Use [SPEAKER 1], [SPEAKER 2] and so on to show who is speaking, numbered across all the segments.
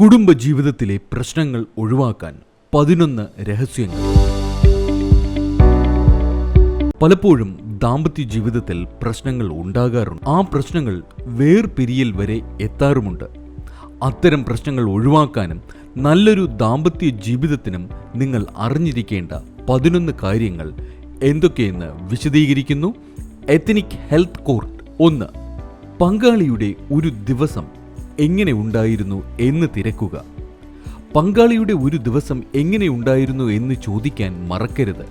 [SPEAKER 1] കുടുംബജീവിതത്തിലെ പ്രശ്നങ്ങൾ ഒഴിവാക്കാൻ പതിനൊന്ന് രഹസ്യങ്ങൾ. പലപ്പോഴും ദാമ്പത്യ ജീവിതത്തിൽ പ്രശ്നങ്ങൾ ഉണ്ടാകാറുണ്ട്. ആ പ്രശ്നങ്ങൾ വേർപിരിയൽ വരെ എത്താറുമുണ്ട്. അത്തരം പ്രശ്നങ്ങൾ ഒഴിവാക്കാനും നല്ലൊരു ദാമ്പത്യ ജീവിതത്തിനും നിങ്ങൾ അറിഞ്ഞിരിക്കേണ്ട പതിനൊന്ന് കാര്യങ്ങൾ എന്തൊക്കെയെന്ന് വിശദീകരിക്കുന്നു. എത്തനിക് ഹെൽത്ത് കോർട്ട് ഒന്ന്. പങ്കാളിയുടെ ഒരു ദിവസം എങ്ങനെ ഉണ്ടായിരുന്നു എന്ന് തിരക്കുക. പങ്കാളിയുടെ ഒരു ദിവസം എങ്ങനെ ഉണ്ടായിരുന്നു എന്ന് ചോദിക്കാൻ മറക്കരുത്.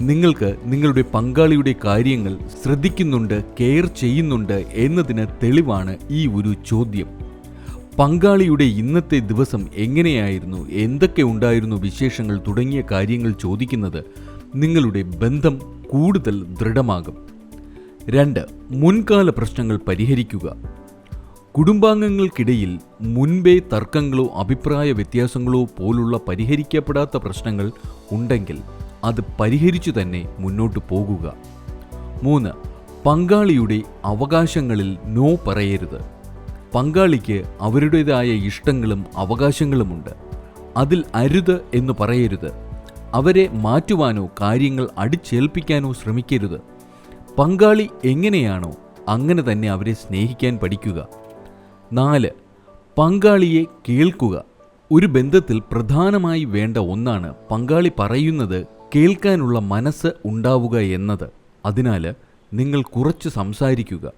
[SPEAKER 1] നിങ്ങൾക്ക് നിങ്ങളുടെ പങ്കാളിയുടെ കാര്യങ്ങൾ ശ്രദ്ധിക്കുന്നുണ്ട് കെയർ ചെയ്യുന്നുണ്ട് എന്നതിന് തെളിവാണ് ഈ ഒരു ചോദ്യം. പങ്കാളിയുടെ ഇന്നത്തെ ദിവസം എങ്ങനെയായിരുന്നു എന്തൊക്കെ ഉണ്ടായിരുന്നു വിശേഷങ്ങൾ തുടങ്ങിയ കാര്യങ്ങൾ ചോദിക്കുന്നത് നിങ്ങളുടെ ബന്ധം കൂടുതൽ ദൃഢമാകും. രണ്ട് മുൻകാല പ്രശ്നങ്ങൾ പരിഹരിക്കുക. കുടുംബാംഗങ്ങൾക്കിടയിൽ മുൻപേ തർക്കങ്ങളോ അഭിപ്രായ വ്യത്യാസങ്ങളോ പോലുള്ള പരിഹരിക്കപ്പെടാത്ത പ്രശ്നങ്ങൾ ഉണ്ടെങ്കിൽ അത് പരിഹരിച്ചു തന്നെ മുന്നോട്ട് പോകുക. മൂന്ന് പങ്കാളിയുടെ അവകാശങ്ങളിൽ നോ പറയരുത്. പങ്കാളിക്ക് അവരുടേതായ ഇഷ്ടങ്ങളും അവകാശങ്ങളുമുണ്ട്. അതിൽ അരുത് എന്ന് പറയരുത്. അവരെ മാറ്റുവാനോ കാര്യങ്ങൾ അടിച്ചേൽപ്പിക്കാനോ ശ്രമിക്കരുത്. പങ്കാളി എങ്ങനെയാണോ അങ്ങനെ തന്നെ അവരെ സ്നേഹിക്കാൻ പഠിക്കുക. നാല് പങ്കാളിയെ കേൾക്കുക. ഒരു ബന്ധത്തിൽ പ്രധാനമായി വേണ്ട ഒന്നാണ് പങ്കാളി പറയുന്നത് കേൾക്കാനുള്ള മനസ്സ് ഉണ്ടാവുക എന്നത്. അതിനാൽ നിങ്ങൾ കുറച്ച് സംസാരിക്കുക.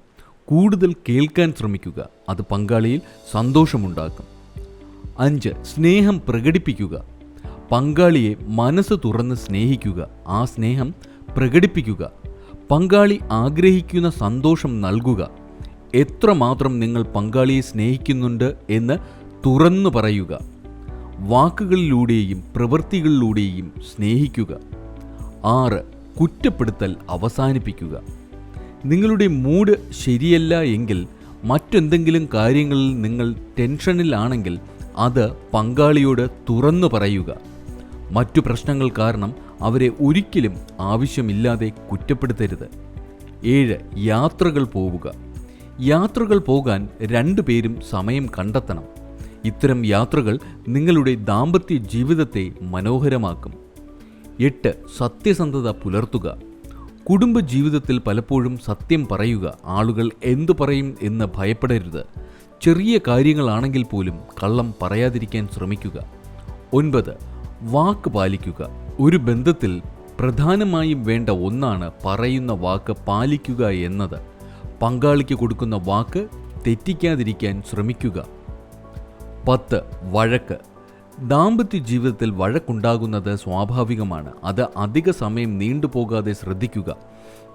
[SPEAKER 1] കൂടുതൽ കേൾക്കാൻ ശ്രമിക്കുക. അത് പങ്കാളിയിൽ സന്തോഷമുണ്ടാക്കും. അഞ്ച് സ്നേഹം പ്രകടിപ്പിക്കുക. പങ്കാളിയെ മനസ്സ് തുറന്ന് സ്നേഹിക്കുക. ആ സ്നേഹം പ്രകടിപ്പിക്കുക. പങ്കാളി ആഗ്രഹിക്കുന്ന സന്തോഷം നൽകുക. എത്രമാത്രം നിങ്ങൾ പങ്കാളിയെ സ്നേഹിക്കുന്നുണ്ട് എന്ന് തുറന്നു പറയുക. വാക്കുകളിലൂടെയും പ്രവൃത്തികളിലൂടെയും സ്നേഹിക്കുക. ആറ് കുറ്റപ്പെടുത്തൽ അവസാനിപ്പിക്കുക. നിങ്ങളുടെ മൂഡ് ശരിയല്ല എങ്കിൽ മറ്റെന്തെങ്കിലും കാര്യങ്ങളിൽ നിങ്ങൾ ടെൻഷനിലാണെങ്കിൽ അത് പങ്കാളിയോട് തുറന്നു പറയുക. മറ്റു പ്രശ്നങ്ങൾ കാരണം അവരെ ഒരിക്കലും ആവശ്യമില്ലാതെ കുറ്റപ്പെടുത്തരുത്. ഏഴ് യാത്രകൾ പോവുക. യാത്രകൾ പോകാൻ രണ്ടുപേരും സമയം കണ്ടെത്തണം. ഇത്തരം യാത്രകൾ നിങ്ങളുടെ ദാമ്പത്യ ജീവിതത്തെ മനോഹരമാക്കും. എട്ട് സത്യസന്ധത പുലർത്തുക. കുടുംബ ജീവിതത്തിൽ പലപ്പോഴും സത്യം പറയുക ആളുകൾ എന്തു പറയും എന്ന് ഭയപ്പെടരുത്. ചെറിയ കാര്യങ്ങളാണെങ്കിൽ പോലും കള്ളം പറയാതിരിക്കാൻ ശ്രമിക്കുക. ഒൻപത് വാക്ക് പാലിക്കുക. ഒരു ബന്ധത്തിൽ പ്രധാനമായും വേണ്ട ഒന്നാണ് പറയുന്ന വാക്ക് പാലിക്കുക എന്നത്. പങ്കാളിക്ക് കൊടുക്കുന്ന വാക്ക് തെറ്റിക്കാതിരിക്കാൻ ശ്രമിക്കുക. പത്ത് വഴക്ക്. ദാമ്പത്യ ജീവിതത്തിൽ വഴക്കുണ്ടാകുന്നത് സ്വാഭാവികമാണ്. അത് അധിക സമയം നീണ്ടുപോകാതെ ശ്രദ്ധിക്കുക.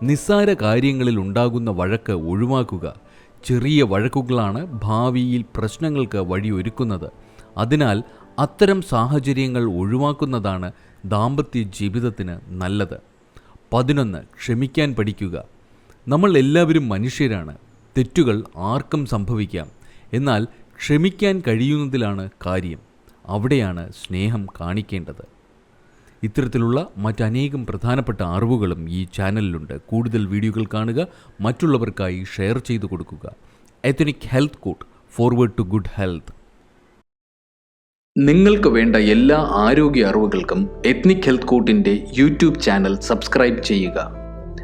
[SPEAKER 1] നിസ്സാര കാര്യങ്ങളിൽ ഉണ്ടാകുന്ന വഴക്ക് ഒഴിവാക്കുക. ചെറിയ വഴക്കുകളാണ് ഭാവിയിൽ പ്രശ്നങ്ങൾക്ക് വഴിയൊരുക്കുന്നത്. അതിനാൽ അത്തരം സാഹചര്യങ്ങൾ ഒഴിവാക്കുന്നതാണ് ദാമ്പത്യ ജീവിതത്തിന് നല്ലത്. പതിനൊന്ന് ക്ഷമിക്കാൻ പഠിക്കുക. നമ്മൾ എല്ലാവരും മനുഷ്യരാണ്. തെറ്റുകൾ ആർക്കും സംഭവിക്കാം. എന്നാൽ ക്ഷമിക്കാൻ കഴിയുന്നതിലാണ് കാര്യം. അവിടെയാണ് സ്നേഹം കാണിക്കേണ്ടത്. ഇത്തരത്തിലുള്ള മറ്റനേകം പ്രധാനപ്പെട്ട അറിവുകളും ഈ ചാനലിലുണ്ട്. കൂടുതൽ വീഡിയോകൾ കാണുക മറ്റുള്ളവർക്കായി ഷെയർ ചെയ്തു കൊടുക്കുക. Ethnic health coat forward to good health
[SPEAKER 2] നിങ്ങൾക്ക് വേണ്ട എല്ലാ ആരോഗ്യ അറിവുകൾക്കും എത്നിക് ഹെൽത്ത് കോട്ടിന്റെ യൂട്യൂബ് ചാനൽ സബ്സ്ക്രൈബ് ചെയ്യുക.